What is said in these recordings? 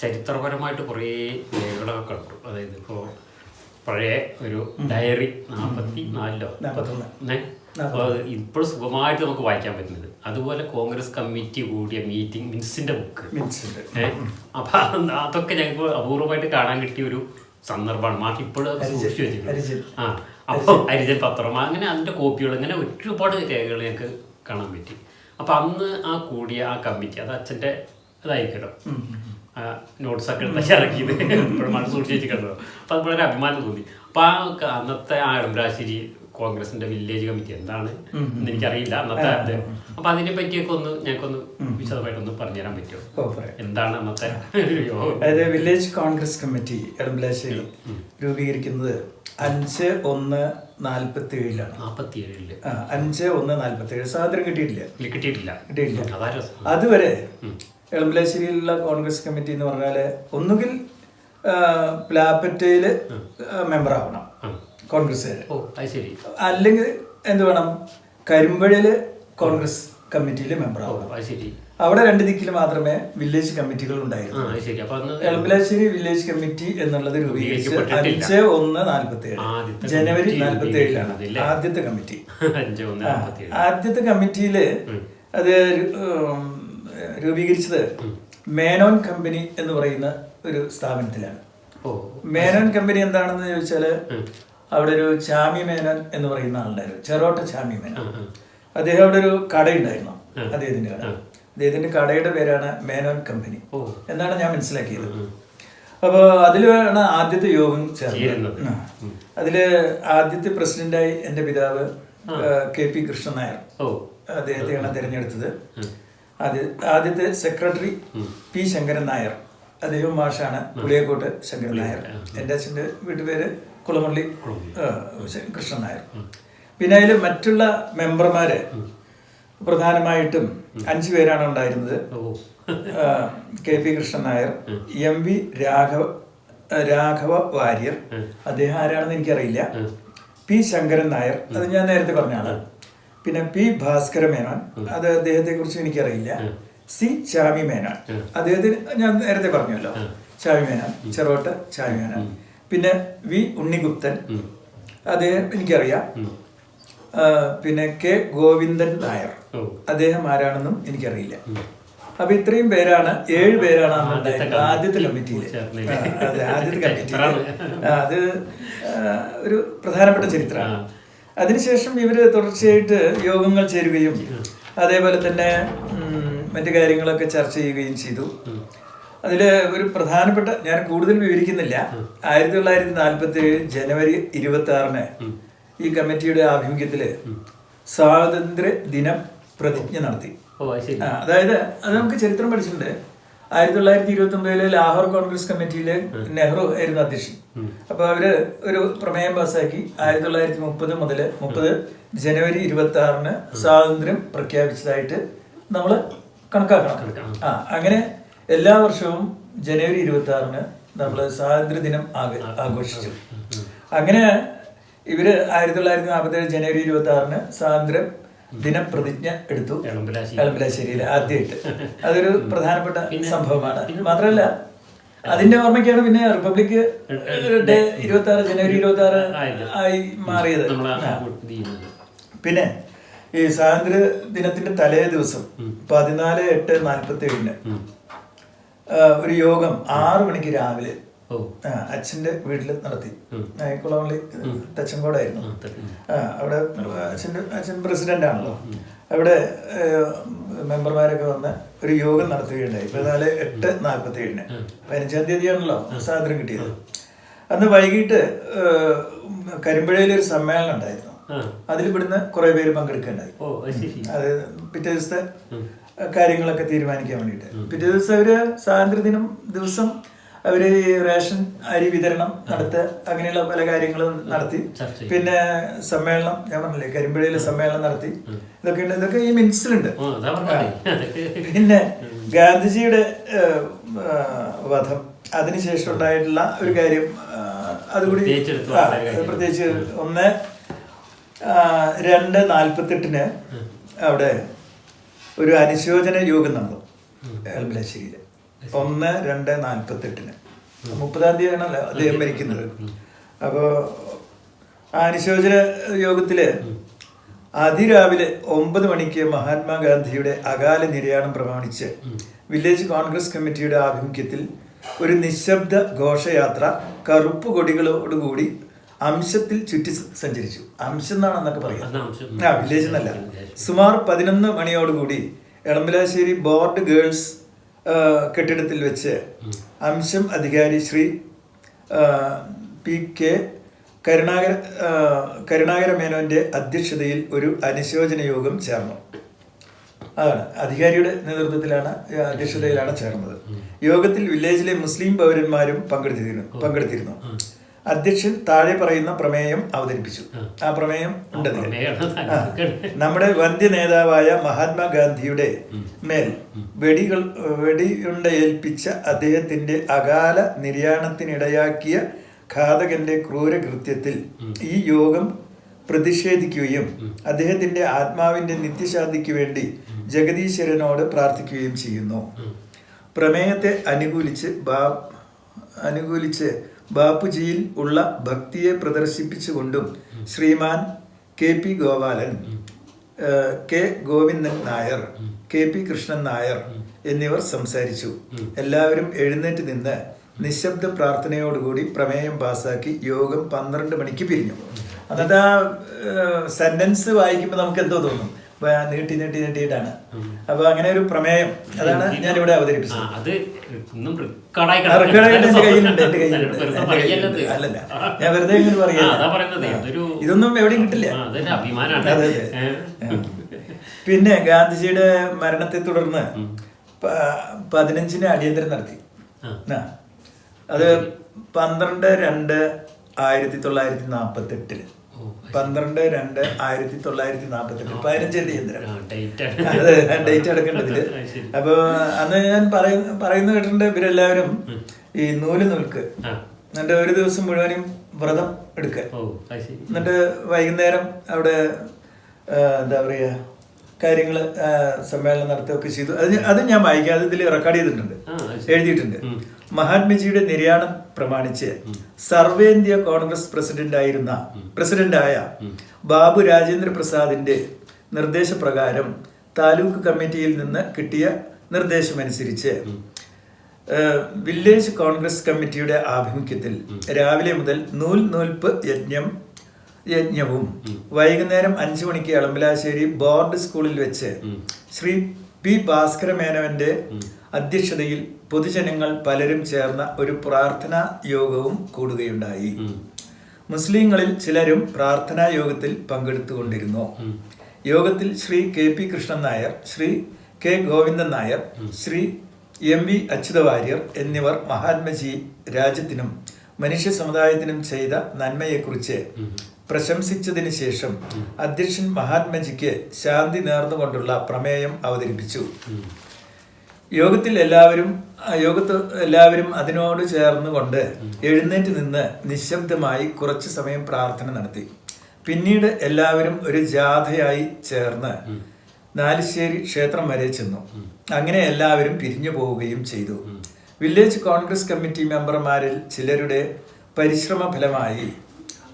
ചരിത്രപരമായിട്ട് കുറേ രേഖകളൊക്കെ കണ്ടു. അതായത് ഇപ്പോൾ പഴയ ഒരു ഡയറി നാൽപ്പത്തി നാലിലോ നാൽപ്പത്തൊന്ന് അപ്പോൾ ഇപ്പോൾ സുഖമായിട്ട് നമുക്ക് വായിക്കാൻ പറ്റുന്നത് അതുപോലെ കോൺഗ്രസ് കമ്മിറ്റി കൂടിയ മീറ്റിംഗ് മിൻസിന്റെ ബുക്ക് അപ്പോൾ അപ്പൊ അത് അതൊക്കെ ഞങ്ങൾക്ക് അപൂർവമായിട്ട് കാണാൻ കിട്ടിയ ഒരു സന്ദർഭമാണ്. മാറ്റി ഇപ്പോഴും സൂക്ഷിച്ചു വെച്ചിട്ടുണ്ട്. ആ അപ്പോൾ ഹരിജൻ പത്രം. അങ്ങനെ അതിന്റെ കോപ്പികൾ അങ്ങനെ ഒരുപാട് രേഖകൾ ഞങ്ങൾക്ക് കാണാൻ പറ്റി. അപ്പൊ അന്ന് ആ കൂടിയ ആ കമ്മിറ്റി അത് അച്ഛന്റെ ഇതായിരിക്കല്ലോ നോട്ട്സ് ഒക്കെ എടുത്ത് ഇറക്കിയത്. ഇപ്പോഴും മനസ്സ് സൂക്ഷിച്ച് വെച്ചിട്ടുണ്ടോ അപ്പം അത് വളരെ അഭിമാനം തോന്നി. അപ്പം ആ അന്നത്തെ ആ ഇടംരാശ്ശേരി കോൺഗ്രസിന്റെ വില്ലേജ് കമ്മിറ്റി എന്താണ് എന്ന് എനിക്കറിയില്ല. അന്നത്തെ അത് അപ്പൊ അതിനെ പറ്റിയൊക്കെ ഒന്ന് ഞങ്ങൾക്കൊന്ന് വിശദമായിട്ടൊന്ന് പറഞ്ഞുതരാൻ പറ്റുമോ? എന്താണ് അന്നത്തെ? അതായത് വില്ലേജ് കോൺഗ്രസ് കമ്മിറ്റി എടമ്പലാശ്ശേരി രൂപീകരിക്കുന്നത് അഞ്ച് ഒന്ന് നാൽപ്പത്തി ഏഴിലാണ് നാൽപ്പത്തി ഏഴിൽ അഞ്ച് ഒന്ന് നാൽപ്പത്തി ഏഴ് സ്വാതന്ത്ര്യം കിട്ടിയിട്ടില്ല. കിട്ടിയിട്ടില്ല. കിട്ടിയിട്ടില്ല അതുവരെ എളമ്പലാശ്ശേരിയിലുള്ള കോൺഗ്രസ് കമ്മിറ്റി എന്ന് പറഞ്ഞാൽ ഒന്നുകിൽ പ്ലാപ്പറ്റയിൽ പ്ലാപ്പറ്റയിൽ മെമ്പർ ആവണം. കോൺഗ്രസ്സുകാർ അല്ലെങ്കിൽ എന്ത് വേണം? കരിമ്പഴയിൽ കോൺഗ്രസ് കമ്മിറ്റിയിൽ മെമ്പർ ആവണം അവിടെ രണ്ട് ദിക്കിൽ മാത്രമേ വില്ലേജ് കമ്മിറ്റികൾ ഉണ്ടായിരുന്നു എളമ്പലാശ്ശേരി വില്ലേജ് കമ്മിറ്റി എന്നുള്ളത് രൂപീകരിച്ച്. അഞ്ച് ഒന്ന് നാൽപ്പത്തി ഏഴ് ജനുവരി നാൽപ്പത്തി ഏഴിലാണ് ആദ്യത്തെ കമ്മിറ്റി. ആദ്യത്തെ കമ്മിറ്റിയിൽ അത് രൂപീകരിച്ചത് മേനോൻ കമ്പനി എന്ന് പറയുന്ന ഒരു സ്ഥാപനത്തിലാണ്. മേനോൻ കമ്പനി എന്താണെന്ന് ചോദിച്ചാൽ അവിടെ ഒരു ചാമി മേനോൻ എന്ന് പറയുന്ന ആളുണ്ടായിരുന്നു. ചെറോട്ട ചാമി മേനോൻ. അദ്ദേഹം അവിടെ ഒരു കടയുണ്ടായിരുന്നു അദ്ദേഹത്തിന്റെ കട. അദ്ദേഹത്തിന്റെ കടയുടെ പേരാണ് മേനോൻ കമ്പനി. എന്നാണ് ഞാൻ മനസ്സിലാക്കിയത്. അപ്പോൾ അതിലാണ് ആദ്യത്തെ യോഗം ചേർന്നത്. അതിൽ ആദ്യത്തെ പ്രസിഡന്റായി എന്റെ പിതാവ് കെ പി കൃഷ്ണൻ നായർ അദ്ദേഹത്തെയാണ് തിരഞ്ഞെടുത്തത്. ആദ്യ ആദ്യത്തെ സെക്രട്ടറി പി ശങ്കരൻ നായർ. അദ്ദേഹം മാഷാണ്. പുളിയക്കോട്ട് ശങ്കരൻ നായർ. എന്റെ അച്ഛന്റെ വീട്ടുപേര് കുളമുള്ളി കൃഷ്ണൻ നായർ. പിന്നെ അതിൽ മറ്റുള്ള മെമ്പർമാർ പ്രധാനമായിട്ടും അഞ്ചു പേരാണ് ഉണ്ടായിരുന്നത്. K P Krishnan Nair M V Raghava Raghava Warrier. അദ്ദേഹം ആരാണെന്ന് എനിക്കറിയില്ല. പി ശങ്കരൻ നായർ. അത് ഞാൻ നേരത്തെ പറഞ്ഞാണ് പിന്നെ പി ഭാസ്കര മേനോൻ അത് അദ്ദേഹത്തെ കുറിച്ച് എനിക്കറിയില്ല. സി ചാമി മേനോൻ. അദ്ദേഹത്തിന് ഞാൻ നേരത്തെ പറഞ്ഞല്ലോ. ചാമി മേനോൻ ചെറുവട്ട ചാമി മേനോൻ. പിന്നെ വി ഉണ്ണിഗുപ്തൻ. അദ്ദേഹം എനിക്കറിയാം. പിന്നെ കെ ഗോവിന്ദൻ നായർ. അദ്ദേഹം ആരാണെന്നും എനിക്കറിയില്ല. അപ്പൊ ഇത്രയും പേരാണ് ഏഴ് പേരാണ് ആദ്യത്തെ. കമ്മിറ്റിയിൽ അതെ ആദ്യത്തെ കമ്മിറ്റി അത് ഒരു പ്രധാനപ്പെട്ട ചരിത്രമാണ്. അതിനുശേഷം ഇവർ തുടർച്ചയായിട്ട് യോഗങ്ങൾ ചേരുകയും അതേപോലെ തന്നെ മറ്റു കാര്യങ്ങളൊക്കെ ചർച്ച ചെയ്യുകയും ചെയ്തു. അതിൽ ഒരു പ്രധാനപ്പെട്ട ഞാൻ കൂടുതൽ വിവരിക്കുന്നില്ല. ആയിരത്തി തൊള്ളായിരത്തി നാൽപ്പത്തി ഏഴ് ജനുവരി ഇരുപത്തി ആറിന് ഈ കമ്മിറ്റിയുടെ ആഭിമുഖ്യത്തിൽ സ്വാതന്ത്ര്യ ദിനം പ്രതിജ്ഞ നടത്തി. അതായത് അത് നമുക്ക് ചരിത്രം പഠിച്ചിട്ടുണ്ട്. ആയിരത്തി തൊള്ളായിരത്തി ഇരുപത്തി ഒമ്പതിലെ ലാഹോർ കോൺഗ്രസ് കമ്മിറ്റിയിൽ നെഹ്റു ആയിരുന്നു അധ്യക്ഷൻ. അപ്പൊ അവർ ഒരു പ്രമേയം പാസ്സാക്കി ആയിരത്തി തൊള്ളായിരത്തി മുപ്പത് മുതൽ മുപ്പത് ജനുവരി ഇരുപത്തി ആറിന് സ്വാതന്ത്ര്യം പ്രഖ്യാപിച്ചതായിട്ട് നമ്മൾ കണക്കാക്കണം. ആ അങ്ങനെ എല്ലാ വർഷവും ജനുവരി ഇരുപത്തി ആറിന് നമ്മൾ സ്വാതന്ത്ര്യ ദിനം ആഘോഷിച്ചു. അങ്ങനെ ഇവർ ആയിരത്തി തൊള്ളായിരത്തി നാൽപ്പത്തി ഏഴ് ജനുവരി ഇരുപത്തി ആറിന് സ്വാതന്ത്ര്യ ദിന പ്രതിജ്ഞ എടുത്തു എളമ്പലാശ്ശേരി. എളമ്പലാശ്ശേരിയിൽ ആദ്യമായിട്ട്. അതൊരു പ്രധാനപ്പെട്ട സംഭവമാണ്. മാത്രമല്ല അതിന്റെ ഓർമ്മയ്ക്കാണ് പിന്നെ റിപ്പബ്ലിക് ഡേ ഇരുപത്തി ആറ് ജനുവരി ഇരുപത്തി ആറ് ആയി മാറിയത്. പിന്നെ ഈ സ്വാതന്ത്ര്യ ദിനത്തിന്റെ തലേ ദിവസം പതിനാല് എട്ട് നാൽപ്പത്തി ഏഴിന് ഒരു യോഗം ആറു മണിക്ക് രാവിലെ അച്ഛന്റെ വീട്ടിൽ നടത്തി. കുളവള്ളി തച്ചങ്കോടായിരുന്നു ആ, അവിടെ അച്ഛന്റെ അച്ഛൻ പ്രസിഡന്റ് ആണല്ലോ അവിടെ മെമ്പർമാരൊക്കെ വന്ന് ഒരു യോഗം നടത്തുകയുണ്ടായി. പതിനാല് എട്ട് നാൽപ്പത്തി ഏഴിന് പതിനഞ്ചാം തീയതിയാണല്ലോ സ്വാതന്ത്ര്യം കിട്ടിയത്. അന്ന് വൈകിട്ട് കരിമ്പഴയിൽ ഒരു സമ്മേളനം ഉണ്ടായിരുന്നു. അതിൽ ഇവിടുന്ന് കുറെ പേര് ശരി. അത് പിറ്റേ ദിവസത്തെ കാര്യങ്ങളൊക്കെ തീരുമാനിക്കാൻ വേണ്ടിയിട്ട്. പിറ്റേ ദിവസം അവർ സ്വാതന്ത്ര്യദിനം ദിവസം അവർ റേഷൻ അരി വിതരണം നടത്തുക അങ്ങനെയുള്ള പല കാര്യങ്ങളും നടത്തി. പിന്നെ സമ്മേളനം ഞാൻ പറഞ്ഞില്ലേ കരിമ്പുഴയിലെ സമ്മേളനം നടത്തി. ഇതൊക്കെ ഉണ്ട്. ഇതൊക്കെ ഈ മിൻസിലുണ്ട് പിന്നെ ഗാന്ധിജിയുടെ വധം. അതിനുശേഷം ഉണ്ടായിട്ടുള്ള ഒരു കാര്യം അതുകൂടി പ്രത്യേകിച്ച് ഒന്ന് രണ്ട് നാൽപ്പത്തെട്ടിന് അവിടെ ഒരു അനുശോചന യോഗം നടന്നു. എളമ്പലാശ്ശേരിയിൽ ഒന്ന് രണ്ട് നാൽപ്പത്തെട്ടിന്. മുപ്പതാം തീയതിയാണല്ലോ അദ്ദേഹം മരിക്കുന്നത്. അപ്പോൾ ആ അനുശോചന യോഗത്തിൽ അതിരാവിലെ ഒമ്പത് മണിക്ക് മഹാത്മാഗാന്ധിയുടെ അകാല നിര്യാണം പ്രമാണിച്ച് വില്ലേജ് കോൺഗ്രസ് കമ്മിറ്റിയുടെ ആഭിമുഖ്യത്തിൽ ഒരു നിശബ്ദ ഘോഷയാത്ര കറുപ്പ് കൊടികളോടുകൂടി അംശത്തിൽ ചുറ്റി സഞ്ചരിച്ചു. അംശം എന്നാണ് എന്നൊക്കെ പറയാം. അന്ന് അംശം. ആ വില്ലേജ്. എന്നല്ല സുമാർ പതിനൊന്ന് മണിയോടുകൂടി എളമ്പലാശ്ശേരി ബോർഡ് ഗേൾസ് കെട്ടിടത്തിൽ വെച്ച് അംശം അധികാരി ശ്രീ പി കെ കരുണാകര കരുണാകര മേനോന്റെ അധ്യക്ഷതയിൽ ഒരു അനുശോചന യോഗം ചേർന്നു. അതാണ്. അധികാരിയുടെ നേതൃത്വത്തിലാണ് അധ്യക്ഷതയിലാണ് ചേർന്നത്. യോഗത്തിൽ വില്ലേജിലെ മുസ്ലിം പൗരന്മാരും പങ്കെടുത്തിരുന്നു പങ്കെടുത്തിരുന്നു. അധ്യക്ഷൻ താഴെ പറയുന്ന പ്രമേയം അവതരിപ്പിച്ചു. ആ. പ്രമേയം ഉണ്ട് നമ്മുടെ വന്ധ്യ നേതാവായ മഹാത്മാഗാന്ധിയുടെ മേൽ വെടികൾ വെടിയുണ്ട ഏൽപ്പിച്ച അദ്ദേഹത്തിന്റെ അകാല നിര്യാണത്തിനിടയാക്കിയ ഘാതകന്റെ ക്രൂരകൃത്യത്തിൽ ഈ യോഗം പ്രതിഷേധിക്കുകയും അദ്ദേഹത്തിന്റെ ആത്മാവിന്റെ നിത്യശാന്തിക്ക് വേണ്ടി ജഗദീശ്വരനോട് പ്രാർത്ഥിക്കുകയും ചെയ്യുന്നു. പ്രമേയത്തെ അനുകൂലിച്ച് ബാ അനുകൂലിച്ച് ബാപ്പുജിയിൽ ഉള്ള ഭക്തിയെ പ്രദർശിപ്പിച്ചുകൊണ്ടും Sriman K P Gopalan K Govindan Nair K P Krishnan Nair എന്നിവർ സംസാരിച്ചു. എല്ലാവരും എഴുന്നേറ്റ് നിന്ന് നിശബ്ദ പ്രാർത്ഥനയോടുകൂടി പ്രമേയം പാസാക്കി യോഗം പന്ത്രണ്ട് മണിക്ക് പിരിഞ്ഞു. അന്നത്തെ ആ സെന്റൻസ് വായിക്കുമ്പോൾ നമുക്ക് എന്തോ തോന്നും. നീട്ടി നീട്ടി നീട്ടിയിട്ടാണ്. അപ്പൊ അങ്ങനെ ഒരു പ്രമേയം അതാണ് ഞാൻ ഇവിടെ അവതരിപ്പിച്ചത്. അത് എന്റെ കയ്യിലുണ്ട്, എന്റെ. കയ്യിലുണ്ട്. അല്ലല്ല. ഞാൻ വെറുതെ ഇങ്ങനെ ഇതൊന്നും എവിടെയും കിട്ടില്ല. അതെ. പിന്നെ ഗാന്ധിജിയുടെ മരണത്തെ തുടർന്ന് പതിനഞ്ചിന് അടിയന്തരം നടത്തി. അത് പന്ത്രണ്ട് രണ്ട് ആയിരത്തി തൊള്ളായിരത്തി നാപ്പത്തി എട്ടിൽ ഓ, പന്ത്രണ്ട് രണ്ട് ആയിരത്തി തൊള്ളായിരത്തി നാപ്പത്തി എട്ട് പതിനഞ്ച് തീയതി ഡേറ്റ് എടുക്കേണ്ടതിൽ ആ, അപ്പൊ അന്ന് ഞാൻ പറയുന്ന കേട്ടിട്ടുണ്ട് ഇവരെല്ലാവരും ഈ നൂൽ നൂൽക്ക്. എന്നിട്ട് ഒരു ദിവസം മുഴുവനും വ്രതം എടുക്കുക. എന്നിട്ട് വൈകുന്നേരം അവിടെ എന്താ പറയാ കാര്യങ്ങൾ സമ്മേളനം നടത്തുകയൊക്കെ ചെയ്തു. അത് ഞാൻ- അത് ഞാൻ വായിക്കാം. അത് ഇതിൽ റെക്കോർഡ് ചെയ്തിട്ടുണ്ട്. എഴുതിയിട്ടുണ്ട്. മഹാത്മജിയുടെ നിര്യാണം പ്രമാണിച്ച് സർവേന്ത്യ കോൺഗ്രസ് പ്രസിഡന്റായിരുന്ന പ്രസിഡന്റായ ബാബു രാജേന്ദ്ര പ്രസാദിന്റെ നിർദ്ദേശപ്രകാരം താലൂക്ക് കമ്മിറ്റിയിൽ നിന്ന് കിട്ടിയ നിർദ്ദേശമനുസരിച്ച് വില്ലേജ് കോൺഗ്രസ് കമ്മിറ്റിയുടെ ആഭിമുഖ്യത്തിൽ രാവിലെ മുതൽ നൂൽ നൂൽപ്പ് യജ്ഞം യജ്ഞവും വൈകുന്നേരം അഞ്ചു മണിക്ക് എളമ്പലാശ്ശേരി ബോർഡ് സ്കൂളിൽ വെച്ച് ശ്രീ പി ഭാസ്കര മേനവന്റെ അധ്യക്ഷതയിൽ പൊതുജനങ്ങൾ പലരും ചേർന്ന ഒരു പ്രാർത്ഥനാ യോഗവും കൂടുകയുണ്ടായി. മുസ്ലിങ്ങളിൽ ചിലരും പ്രാർത്ഥനാ യോഗത്തിൽ പങ്കെടുത്തുകൊണ്ടിരുന്നു. യോഗത്തിൽ Shri K P Krishnan Nair Shri K Govindan Nair Shri M V Achyutha Warrier എന്നിവർ മഹാത്മജി രാജ്യത്തിനും മനുഷ്യ സമുദായത്തിനും ചെയ്ത നന്മയെക്കുറിച്ച് പ്രശംസിച്ചതിന് ശേഷം അധ്യക്ഷൻ മഹാത്മജിക്ക് ശാന്തി നേർന്നുകൊണ്ടുള്ള പ്രമേയം അവതരിപ്പിച്ചു. യോഗത്തിൽ എല്ലാവരും യോഗത്ത് എല്ലാവരും അതിനോട് ചേർന്നുകൊണ്ട് എഴുന്നേറ്റ് നിന്ന് നിശബ്ദമായി കുറച്ച് സമയം പ്രാർത്ഥന നടത്തി. പിന്നീട് എല്ലാവരും ഒരു ജാഥയായി ചേർന്ന് നാലിശ്ശേരി ക്ഷേത്രം വരെ ചെന്നു. അങ്ങനെ എല്ലാവരും പിരിഞ്ഞു പോവുകയും ചെയ്തു. വില്ലേജ് കോൺഗ്രസ് കമ്മിറ്റി മെമ്പർമാരിൽ ചിലരുടെ പരിശ്രമ ഫലമായി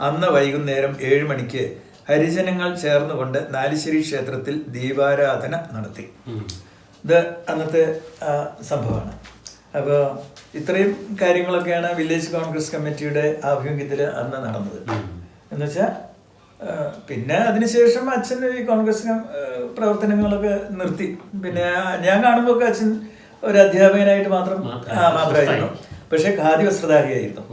അന്ന് വൈകുന്നേരം ഏഴ് മണിക്ക് ഹരിജനങ്ങൾ ചേർന്നുകൊണ്ട് നാലിശ്ശേരി ക്ഷേത്രത്തിൽ ദീപാരാധന നടത്തി. ഇത് അന്നത്തെ സംഭവമാണ്. അപ്പോൾ ഇത്രയും കാര്യങ്ങളൊക്കെയാണ് വില്ലേജ് കോൺഗ്രസ് കമ്മിറ്റിയുടെ ആഭിമുഖ്യത്തിൽ അന്ന് നടന്നത്. എന്നുവെച്ചാൽ പിന്നെ അതിനുശേഷം അച്ഛൻ ഈ കോൺഗ്രസ് പ്രവർത്തനങ്ങളൊക്കെ നിർത്തി. പിന്നെ ഞാൻ കാണുമ്പോൾ ഒക്കെ അച്ഛൻ ഒരു അധ്യാപകനായിട്ട് മാത്രം മാത്രമായിരുന്നു. പക്ഷെ ഖാദി വസ്ത്രധാരിയായിരുന്നു.